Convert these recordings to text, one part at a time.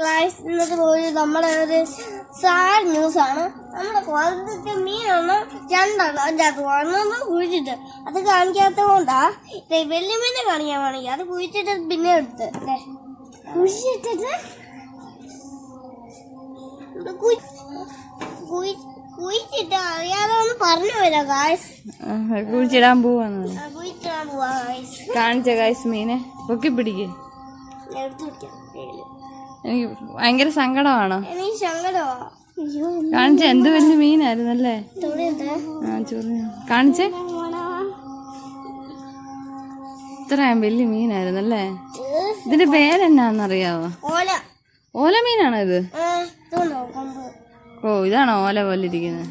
Guys ഇന്നത്തെ പോയി നമ്മുടെ ഒരു സാഡ് ന്യൂസ് ആണ്. നമ്മുടെ കുളത്തിട്ട് മീനാണ് രണ്ടാണ് അതിന്റെ അകത്ത് വന്നു കുഴിച്ചിട്ട്. അത് കാണിക്കാത്തത് കൊണ്ടാ വലിയ മീനെ കാണിക്കാൻ വേണമെങ്കിൽ അത് കുഴിച്ചിട്ട് പിന്നെ എടുത്ത്. അല്ലേ കുഴിച്ചിട്ടിട്ട് കുഴിച്ചിട്ട് അറിയാതെ ഒന്ന് പറഞ്ഞു വരാം ഗായ്സ് കുഴിച്ചിടാൻ പോവാന്ന് കുഴിച്ചിടാൻ പോവാ ഗായ്സ് കാണിച്ച കായ്സ് മീനെ. പൊക്കി പിടിക്കേ. എടുത്തു കയ്യിൽ. എനിക്ക് ഭയങ്കര സങ്കടമാണോ. കാണിച്ച എന്ത് വലിയ മീനായിരുന്നല്ലേ? അല്ലേ ആ ചൊറിഞ്ഞു കാണിച്ചേ. ഇത്രയും വലിയ മീനായിരുന്നല്ലേ? ഇതിന്റെ പേരെന്നാന്നറിയാവോ ഓല. മീനാണോ ഇത്? ഓ ഇതാണോ ഓല പോലെ ഇരിക്കുന്നത്.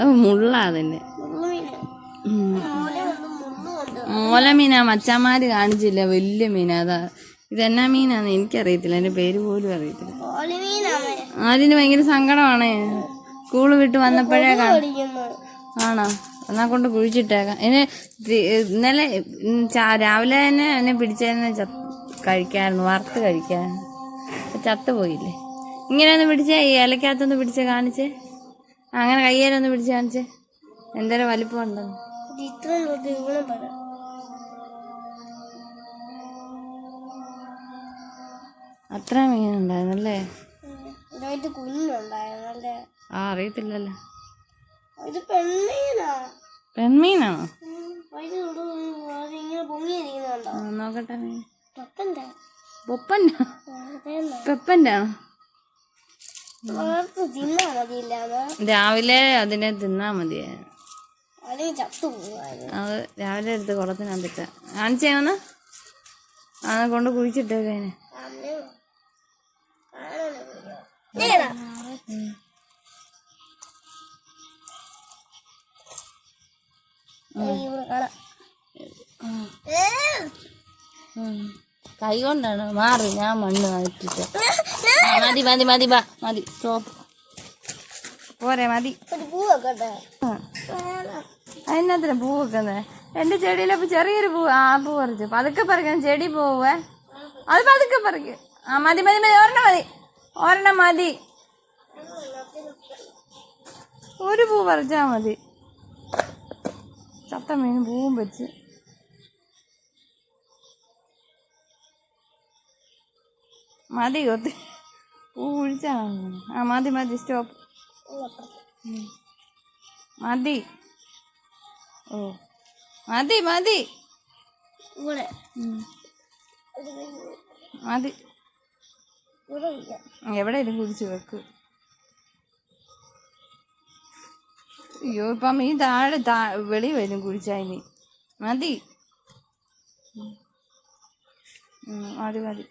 അത് മുള്ള അതിന്റെ ഓല മീനാ മച്ചാമാര് കാണിച്ചില്ല? വലിയ മീനാ അതാ. ഇതെന്നാ മീനാന്ന് എനിക്കറിയത്തില്ല. എന്റെ പേര് പോലും അറിയത്തില്ല. ആദ്യം അതിന് ഭയങ്കര സങ്കടമാണ്. സ്കൂൾ വിട്ട് വന്നപ്പോഴേ ആണോ? എന്നാ കൊണ്ട് കുഴിച്ചിട്ടേക്കാം. എന്നെ ഇന്നലെ രാവിലെ തന്നെ എന്നെ പിടിച്ചതിന് ചത്ത് കഴിക്കായിരുന്നു. വറുത്ത് കഴിക്കാൻ ചത്തുപോയില്ലേ? ഇങ്ങനെ ഒന്ന് പിടിച്ച ഈ ഇലക്കകത്തൊന്ന് പിടിച്ച് കാണിച്ചേ. അങ്ങനെ കയ്യേലൊന്ന് പിടിച്ച് കാണിച്ചേ. എന്തേലും വലിപ്പം ഉണ്ടെന്ന് അത്ര മീനുണ്ടായിരുന്നല്ലേ? ഇതായിട്ട് ആ അറിയത്തില്ലല്ലോ. ഇത് പെൺമീനാണോ നോക്കട്ടെ പൊപ്പന്റെ? പെപ്പന്റെ? രാവിലെ അതിനെ തിന്നാ മതിയായിരുന്നു അത് രാവിലെ എടുത്ത് കുളത്തിനകത്തിട്ട്. കാണിച്ചേ വന്ന് അത് കൊണ്ട് കുഴിച്ചിട്ടേക്കതിനെ കൈ കൊണ്ടാണ്. മാറി. ഞാൻ മണ്ണ് മാറ്റിട്ട് മതി മതി മതി ബാ. മതി. സ്റ്റോപ്പ് പോരെ മതി. അതിനകത്തിന് പൂ വെക്കുന്നത് എന്റെ ചെടിയിലപ്പോ ചെറിയൊരു പൂ ആ പൂ പറിച്ചു പതുക്കെ പറിക്കാൻ ചെടി പോവേ അത് പതുക്കെ പറിക്ക്. ആ മതി മതി മതി ഒരെണ്ണം മതി. ഒരെണ്ണം മതി. ഒരു പൂ പറിച്ചാ മതി. ചത്ത മീൻ പൂവും വെച്ച്. മതി കൊത്തി പൂ കുഴിച്ചാ ആ മതി മതി സ്റ്റോപ്പ്. മതി. ഓ മതി മതി. മതി. ഇവിടെ കുതിച്ചു വെക്ക്. അയ്യോ ഇപ്പം ഈ താഴെ താ വെളി വരും കുഴിച്ചായി മതി. മതി മതി.